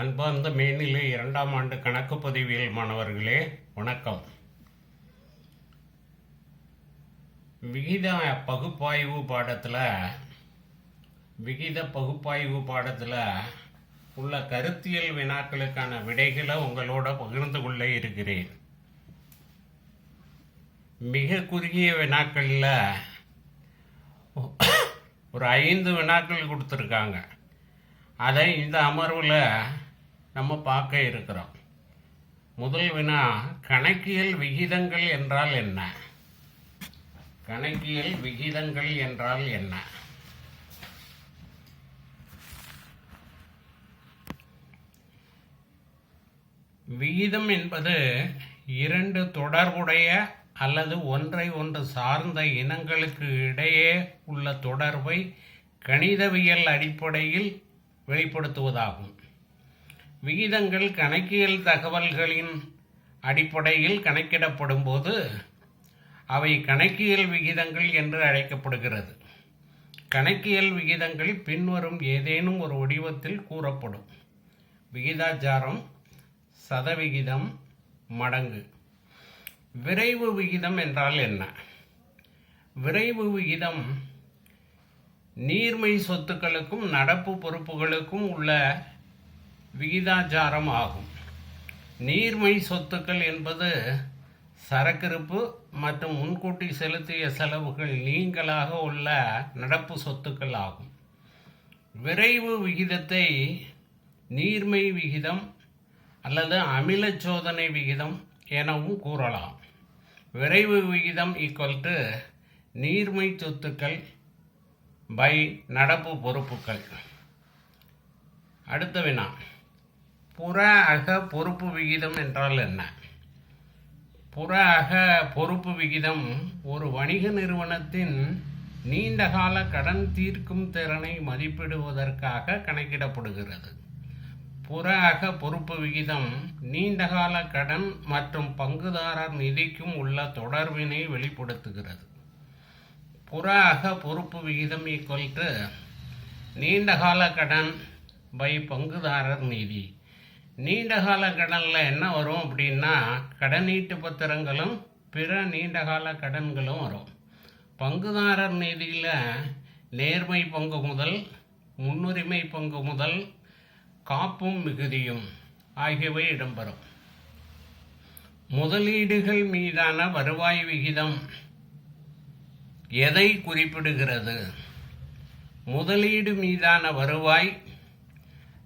அன்பார்ந்த மேனிலே இரண்டாம் ஆண்டு கணக்கு பதிவியல் மாணவர்களே வணக்கம். விகித பகுப்பாய்வு பாடத்தில் விகித பகுப்பாய்வு பாடத்தில் உள்ள கருத்தியல் வினாக்களுக்கான விடைகளை உங்களோட பகிர்ந்து கொள்ள இருக்கிறேன். மிக குறுகிய வினாக்களில் ஒரு ஐந்து வினாக்கள் கொடுத்துருக்காங்க. அதை இந்த அமர்வில் நம்ம பார்க்க இருக்கிறோம். முதல் வினா கணக்கியல் விகிதங்கள் என்றால் என்ன? கணக்கியல் விகிதங்கள் என்றால் என்ன? விகிதம் என்பது இரண்டு தொடர்புடைய அல்லது ஒன்றை ஒன்று சார்ந்த இனங்களுக்கு இடையே உள்ள தொடர்பை கணிதவியல் அடிப்படையில் வெளிப்படுத்துவதாகும். விகிதங்கள் கணக்கியல் தகவல்களின் அடிப்படையில் கணக்கிடப்படும் போது அவை கணக்கியல் விகிதங்கள் என்று அழைக்கப்படுகிறது. கணக்கியல் விகிதங்கள் பின்வரும் ஏதேனும் ஒரு வடிவத்தில் கூறப்படும். விகிதாச்சாரம் சதவிகிதம் மடங்கு. விரைவு விகிதம் என்றால் என்ன? விரைவு விகிதம் நீர்மை சொத்துக்களுக்கும் நடப்பு பொறுப்புகளுக்கும் உள்ள விகிதாச்சாரம் ஆகும் நீர்மை சொத்துக்கள் என்பது சரக்கிருப்பு மற்றும் முன்கூட்டி செலுத்திய செலவுகள் நீங்களாக உள்ள நடப்பு சொத்துக்கள் ஆகும். விரைவு விகிதத்தை நீர்மை விகிதம் அல்லது அமில சோதனை விகிதம் எனவும் கூறலாம். விரைவு விகிதம் ஈக்குவல் டு நீர்மை சொத்துக்கள் பை நடப்பு பொறுப்புகள். அடுத்த வினா. புற அக பொறுப்பு விகிதம் என்றால் என்ன? புற அக பொறுப்பு விகிதம் ஒரு வணிக நிறுவனத்தின் நீண்டகால கடன் தீர்க்கும் திறனை மதிப்பிடுவதற்காக கணக்கிடப்படுகிறது. புற அக பொறுப்பு விகிதம் நீண்டகால கடன் மற்றும் பங்குதாரர் நிதிக்கும் உள்ள தொடர்பினை வெளிப்படுத்துகிறது. புற அக பொறுப்பு விகிதம் ஈக்குவல் டு நீண்டகால கடன் பை பங்குதாரர் நிதி. நீண்டகால கடனில் என்ன வரும் அப்படின்னா கடனீட்டு பத்திரங்களும் பிற நீண்டகால கடன்களும் வரும். பங்குதாரர் நிதியில் நேர்மை பங்கு முதல் முன்னுரிமை பங்கு முதல் காப்பும் மிகுதியும் ஆகியவை இடம்பெறும். முதலீடுகள் மீதான வருவாய் விகிதம் எதை குறிப்பிடுகிறது? முதலீடு மீதான வருவாய்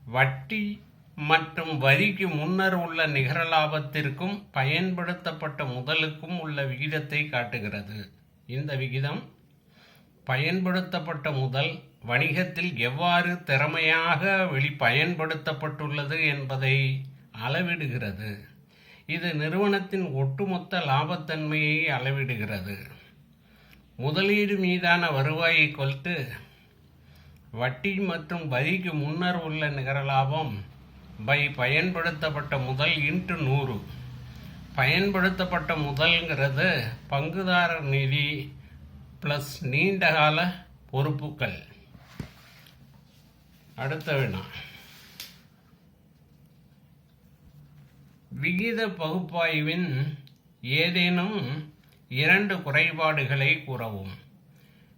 வட்டி மற்றும் வரிக்கு முன்னர் உள்ள நிகர லாபத்திற்கும் பயன்படுத்தப்பட்ட முதலுக்கும் உள்ள விகிதத்தை காட்டுகிறது. இந்த விகிதம் பயன்படுத்தப்பட்ட முதல் வணிகத்தில் எவ்வாறு திறமையாக வெளி பயன்படுத்தப்பட்டுள்ளது என்பதை அளவிடுகிறது. இது நிறுவனத்தின் ஒட்டுமொத்த லாபத்தன்மையை அளவிடுகிறது. முதலீடு மீதான வருவாயை கொல்ட்டு வட்டி மற்றும் வரிக்கு முன்னர் உள்ள நிகர லாபம் பை பயன்படுத்தப்பட்ட முதல் இன்ட்டு நூறு. பயன்படுத்தப்பட்ட முதல்ங்கிறது பங்குதாரர் நிதி ப்ளஸ் நீண்டகால பொறுப்புகள். அடுத்த வினா. விகித பகுப்பாய்வின் ஏதேனும் இரண்டு குறைபாடுகளை கூறவும்.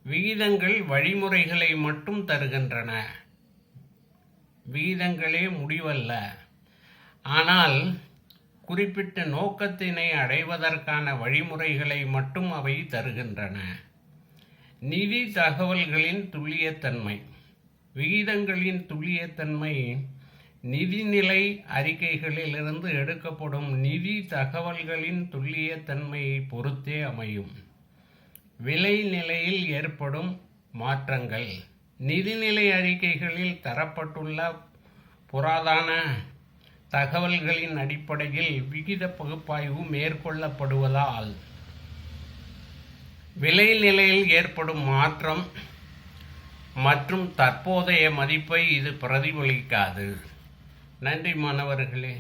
விகிதங்கள் வழிமுறைகளை மட்டும் தருகின்றன. விகிதங்களே முடிவல்ல. ஆனால் குறிப்பிட்ட நோக்கத்தினை அடைவதற்கான வழிமுறைகளை மட்டும் அவை தருகின்றன. நிதி தகவல்களின் துல்லியத்தன்மை. விகிதங்களின் துல்லியத்தன்மை நிதிநிலை அறிக்கைகளிலிருந்து எடுக்கப்படும் நிதி தகவல்களின் துல்லியத்தன்மையை பொறுத்தே அமையும். விலை நிலையில் ஏற்படும் மாற்றங்கள். நிதிநிலை அறிக்கைகளில் தரப்பட்டுள்ள புராதான தகவல்களின் அடிப்படையில் விகித பகுப்பாய்வு மேற்கொள்ளப்படுவதால் விலை நிலையில் ஏற்படும் மாற்றம் மற்றும் தற்போதைய மதிப்பை இது பிரதிபலிக்காது. நன்றி மாணவர்களே.